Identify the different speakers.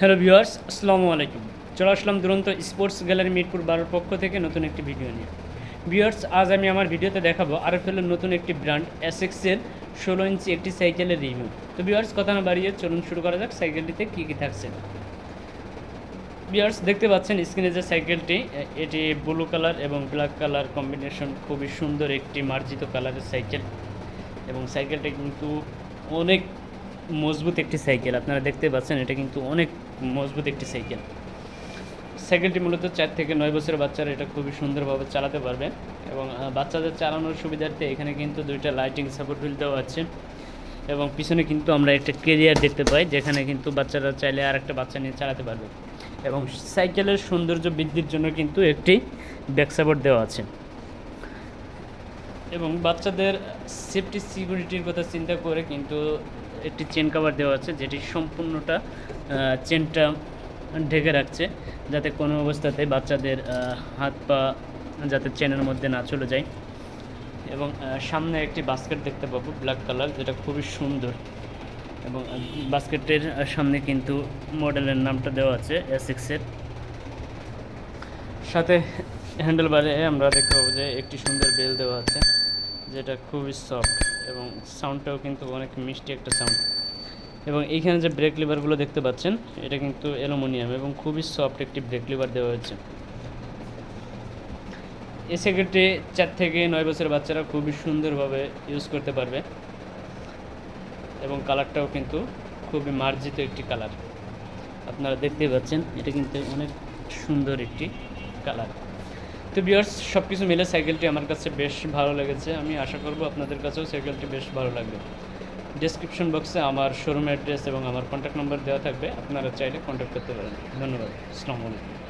Speaker 1: Hello viewers, আসসালামু আলাইকুম। চলে আসলাম দুরন্ত স্পোর্টস গ্যালারি মিরপুর বারোর পক্ষ থেকে নতুন একটি ভিডিও নিয়ে। ভিউয়ার্স, আজ আমি আমার ভিডিওতে দেখাবো আরএফএলের নতুন একটি ব্র্যান্ড এসএক্সের ষোলো ইঞ্চি একটি সাইকেলের রিভিউ। তো ভিউয়ার্স, কথা না বাড়িয়ে চলুন শুরু করা যাক, সাইকেলটিতে কী কী থাকছে। ভিউয়ার্স, দেখতে পাচ্ছেন স্ক্রিনে যে সাইকেলটি এটি ব্লু কালার এবং ব্ল্যাক কালার কম্বিনেশন খুবই সুন্দর একটি মার্জিত কালারের সাইকেল। এবং সাইকেলটা কিন্তু অনেক মজবুত একটি সাইকেল। আপনারা দেখতে পাচ্ছেন, এটা কিন্তু অনেক মজবুত একটি সাইকেল। সাইকেলটি মূলত চার থেকে নয় বছরের বাচ্চারা এটা খুবই সুন্দরভাবে চালাতে পারবে এবং বাচ্চাদের চালানোর সুবিধার্থে এখানে কিন্তু দুইটা লাইটিং সাপোর্ট হুইল দেওয়া আছে এবং পিছনে কিন্তু আমরা একটা কেরিয়ার দেখতে পাই, যেখানে কিন্তু বাচ্চারা চাইলে আর একটা বাচ্চা নিয়ে চালাতে পারবে এবং সাইকেলের সৌন্দর্য বৃদ্ধির জন্য কিন্তু একটি ব্যাক সাপোর্ট দেওয়া আছে। এবং বাচ্চাদের সেফটি সিকিউরিটির কথা চিন্তা করে কিন্তু একটি চেন কাভার দেওয়া আছে, যেটি সম্পূর্ণটা চেনটা ঢেকে রাখছে, যাতে কোনো অবস্থাতে বাচ্চাদের হাত পা যাতে চেনের মধ্যে না চলে যায়। এবং সামনে একটি বাস্কেট দেখতে পাবো ব্ল্যাক কালার যেটা খুবই সুন্দর। এবং বাস্কেটের সামনে কিন্তু মডেলের নামটা দেওয়া আছে এসিক্সের সাথে হ্যান্ডেলবারে আমরা দেখতে পাবো যে একটি সুন্দর বেল দেওয়া আছে। যেটা খুবই সফট এবং সাউন্ডটাও কিন্তু অনেক মিষ্টি একটা সাউন্ড এবং এইখানে যে ব্রেক লিভারগুলো দেখতে পাচ্ছেন, এটা কিন্তু অ্যালুমিনিয়াম এবং খুবই সফট একটি ব্রেক লিভার দেওয়া হয়েছে। এই সাইকেলটি চার থেকে নয় বছরের বাচ্চারা খুবই সুন্দরভাবে ইউজ করতে পারবে। এবং কালারটাও কিন্তু খুবই মার্জিত একটি কালার আপনারা দেখতেই পাচ্ছেন, এটা কিন্তু অনেক সুন্দর একটি কালার তো বিয়ার্স সব কিছু মিলে সাইকেলটি আমার কাছে বেশ ভালো লেগেছে। আমি আশা করব আপনাদের কাছেও সাইকেলটি বেশ ভালো লাগবে। ডিসক্রিপশন বক্সে আমার শোরুম অ্যাড্রেস এবং আমার কন্ট্যাক্ট নম্বর দেওয়া থাকবে। আপনারা চাইলে কন্ট্যাক্ট করতে পারেন। ধন্যবাদ। আসসালামু আলাইকুম।